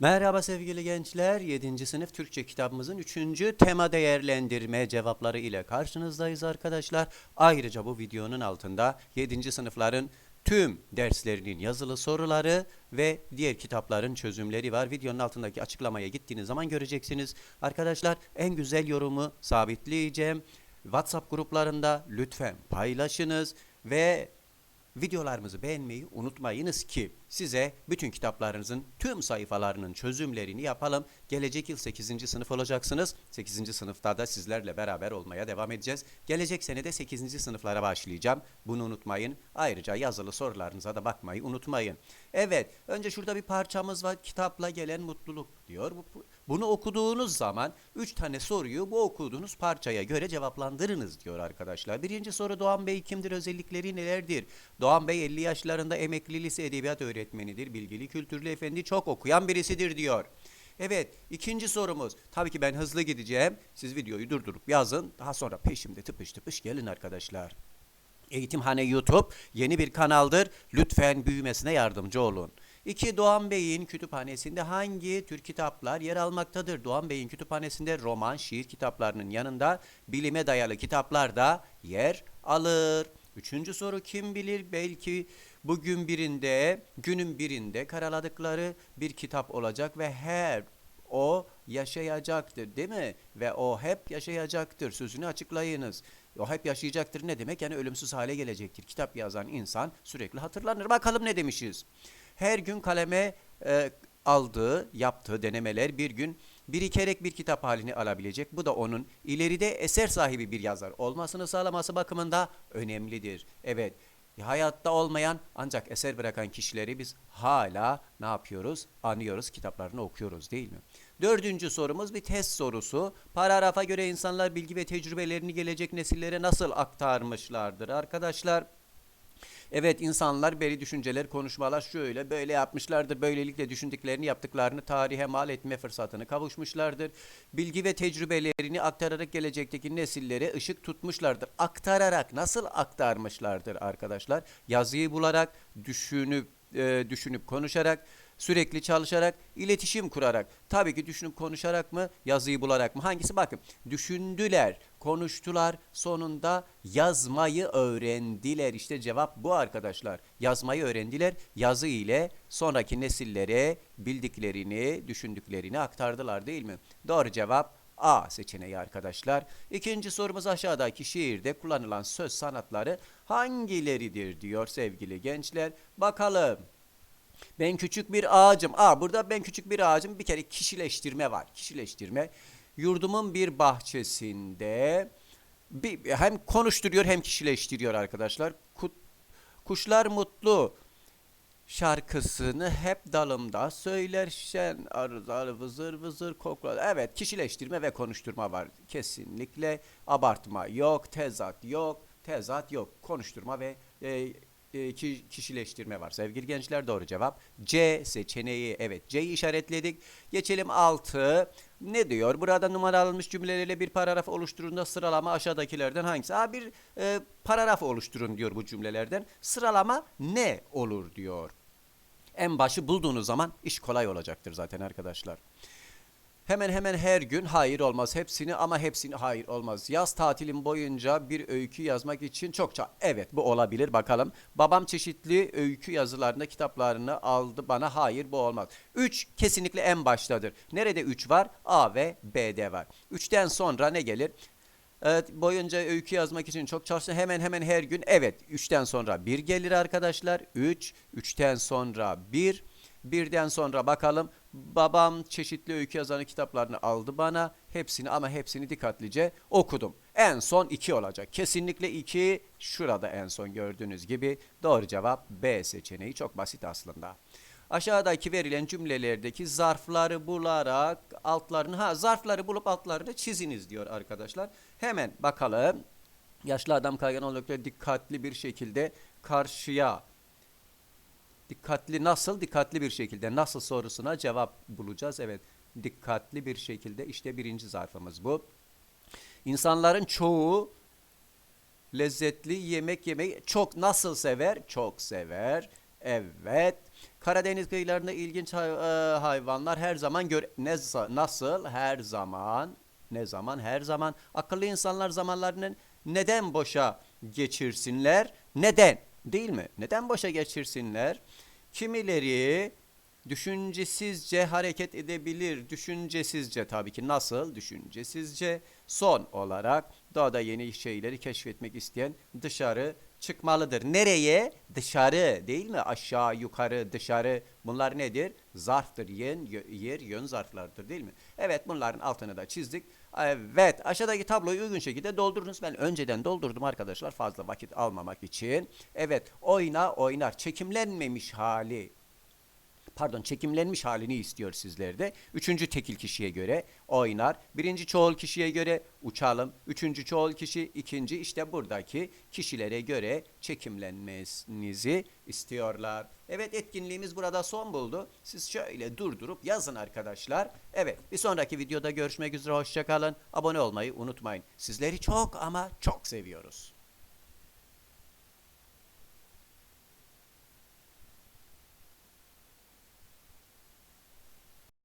Merhaba sevgili gençler. 7. sınıf Türkçe kitabımızın 3. tema değerlendirme cevapları ile karşınızdayız arkadaşlar. Ayrıca bu videonun altında 7. sınıfların tüm derslerinin yazılı soruları ve diğer kitapların çözümleri var. Videonun altındaki açıklamaya gittiğiniz zaman göreceksiniz. Arkadaşlar en güzel yorumu sabitleyeceğim. WhatsApp gruplarında lütfen paylaşınız ve Videolarımızı beğenmeyi unutmayınız ki size bütün kitaplarınızın tüm sayfalarının çözümlerini yapalım. Gelecek yıl 8. sınıf olacaksınız. 8. sınıfta da sizlerle beraber olmaya devam edeceğiz. Gelecek sene de 8. sınıflara başlayacağım. Bunu unutmayın. Ayrıca yazılı sorularınıza da bakmayı unutmayın. Evet, önce şurada bir parçamız var. Kitapla gelen mutluluk diyor. Bu, bunu okuduğunuz zaman 3 tane soruyu bu okuduğunuz parçaya göre cevaplandırınız diyor arkadaşlar. Birinci soru Doğan Bey kimdir? Özellikleri nelerdir? Doğan Bey 50 yaşlarında emekli lise edebiyat öğretmenidir. Bilgili, kültürlü efendi, çok okuyan birisidir diyor. Evet, ikinci sorumuz. Tabii ki ben hızlı gideceğim. Siz videoyu durdurup yazın. Daha sonra peşimde tıpış tıpış gelin arkadaşlar. Eğitimhane YouTube yeni bir kanaldır. Lütfen büyümesine yardımcı olun. 2. Doğan Bey'in kütüphanesinde hangi tür kitaplar yer almaktadır? Doğan Bey'in kütüphanesinde roman, şiir kitaplarının yanında bilime dayalı kitaplar da yer alır. Üçüncü soru kim bilir belki bugün birinde, günün birinde karaladıkları bir kitap olacak ve her o yaşayacaktır değil mi? Ve o hep yaşayacaktır. Sözünü açıklayınız. O hep yaşayacaktır ne demek? Yani ölümsüz hale gelecektir. Kitap yazan insan sürekli hatırlanır. Bakalım ne demişiz? Her gün kaleme e, aldığı, yaptığı denemeler bir gün birikerek bir kitap halini alabilecek. Bu da onun ileride eser sahibi bir yazar olmasını sağlaması bakımında önemlidir. Evet, hayatta olmayan ancak eser bırakan kişileri biz hala ne yapıyoruz? Anıyoruz, kitaplarını okuyoruz değil mi? Dördüncü sorumuz bir test sorusu. Paragrafa göre insanlar bilgi ve tecrübelerini gelecek nesillere nasıl aktarmışlardır? Arkadaşlar Evet insanlar beri düşünceler, konuşmalar şöyle böyle yapmışlardır. Böylelikle düşündüklerini, yaptıklarını tarihe mal etme fırsatını kavuşmuşlardır. Bilgi ve tecrübelerini aktararak gelecekteki nesillere ışık tutmuşlardır. Aktararak nasıl aktarmışlardır arkadaşlar? Yazıyı bularak, düşünüp e, düşünüp konuşarak, sürekli çalışarak, iletişim kurarak. Tabii ki düşünüp konuşarak mı, yazıyı bularak mı? Hangisi? Bakın, düşündüler, konuştular, sonunda yazmayı öğrendiler. İşte cevap bu arkadaşlar. Yazmayı öğrendiler, yazı ile sonraki nesillere bildiklerini, düşündüklerini aktardılar değil mi? Doğru cevap A seçeneği arkadaşlar. İkinci sorumuz aşağıdaki şiirde kullanılan söz sanatları hangileridir diyor sevgili gençler. Bakalım. Ben küçük bir ağacım. Aa burada ben küçük bir ağacım bir kere kişileştirme var. Kişileştirme. Yurdumun bir bahçesinde bir, hem konuşturuyor hem kişileştiriyor arkadaşlar. Kuşlar mutlu şarkısını hep dalımda söyler şen arılar vızır vızır koklar. Evet kişileştirme ve konuşturma var. Kesinlikle abartma yok, tezat yok, tezat yok. Konuşturma ve e, ki- kişileştirme var. Sevgili gençler doğru cevap C seçeneği. Evet C'yi işaretledik. Geçelim 6. Ne diyor? Burada numaralanmış cümlelerle bir paragraf oluşturduğunda sıralama aşağıdakilerden hangisi? Ha bir e, paragraf oluşturun diyor bu cümlelerden. Sıralama ne olur diyor. En başı bulduğunuz zaman iş kolay olacaktır zaten arkadaşlar. Hemen hemen her gün hayır olmaz hepsini ama hepsini hayır olmaz. Yaz tatilim boyunca bir öykü yazmak için çokça evet bu olabilir bakalım. Babam çeşitli öykü yazılarında kitaplarını aldı bana hayır bu olmaz. 3 kesinlikle en baştadır. Nerede 3 var? A ve B'de var. 3'ten sonra ne gelir? Evet, boyunca öykü yazmak için çok çalıştım. Hemen hemen her gün. Evet, 3'ten sonra 1 gelir arkadaşlar. 3, 3'ten sonra 1. Birden sonra bakalım. Babam çeşitli öykü yazanı kitaplarını aldı bana. Hepsini ama hepsini dikkatlice okudum. En son 2 olacak. Kesinlikle 2 şurada en son gördüğünüz gibi. Doğru cevap B seçeneği. Çok basit aslında. Aşağıdaki verilen cümlelerdeki zarfları bularak altlarını ha zarfları bulup altlarını çiziniz diyor arkadaşlar. Hemen bakalım. Yaşlı adam kaygan olmakla dikkatli bir şekilde karşıya dikkatli nasıl dikkatli bir şekilde nasıl sorusuna cevap bulacağız. Evet dikkatli bir şekilde işte birinci zarfımız bu. İnsanların çoğu lezzetli yemek yemeyi çok nasıl sever? Çok sever. Evet. Karadeniz kıyılarında ilginç e, hayvanlar her zaman gör ne nasıl her zaman ne zaman her zaman akıllı insanlar zamanlarını neden boşa geçirsinler? Neden? Değil mi? Neden boşa geçirsinler? Kimileri düşüncesizce hareket edebilir. Düşüncesizce tabii ki nasıl? Düşüncesizce son olarak doğada yeni şeyleri keşfetmek isteyen dışarı çıkmalıdır. Nereye? Dışarı değil mi? Aşağı, yukarı, dışarı. Bunlar nedir? Zarftır. Yö- yer, yön zarflardır değil mi? Evet bunların altını da çizdik. Evet aşağıdaki tabloyu uygun şekilde doldurunuz. Ben önceden doldurdum arkadaşlar fazla vakit almamak için. Evet oyna oynar. Çekimlenmemiş hali pardon çekimlenmiş halini istiyor sizlerde. Üçüncü tekil kişiye göre oynar. Birinci çoğul kişiye göre uçalım. Üçüncü çoğul kişi ikinci işte buradaki kişilere göre çekimlenmenizi istiyorlar. Evet etkinliğimiz burada son buldu. Siz şöyle durdurup yazın arkadaşlar. Evet bir sonraki videoda görüşmek üzere hoşçakalın. Abone olmayı unutmayın. Sizleri çok ama çok seviyoruz.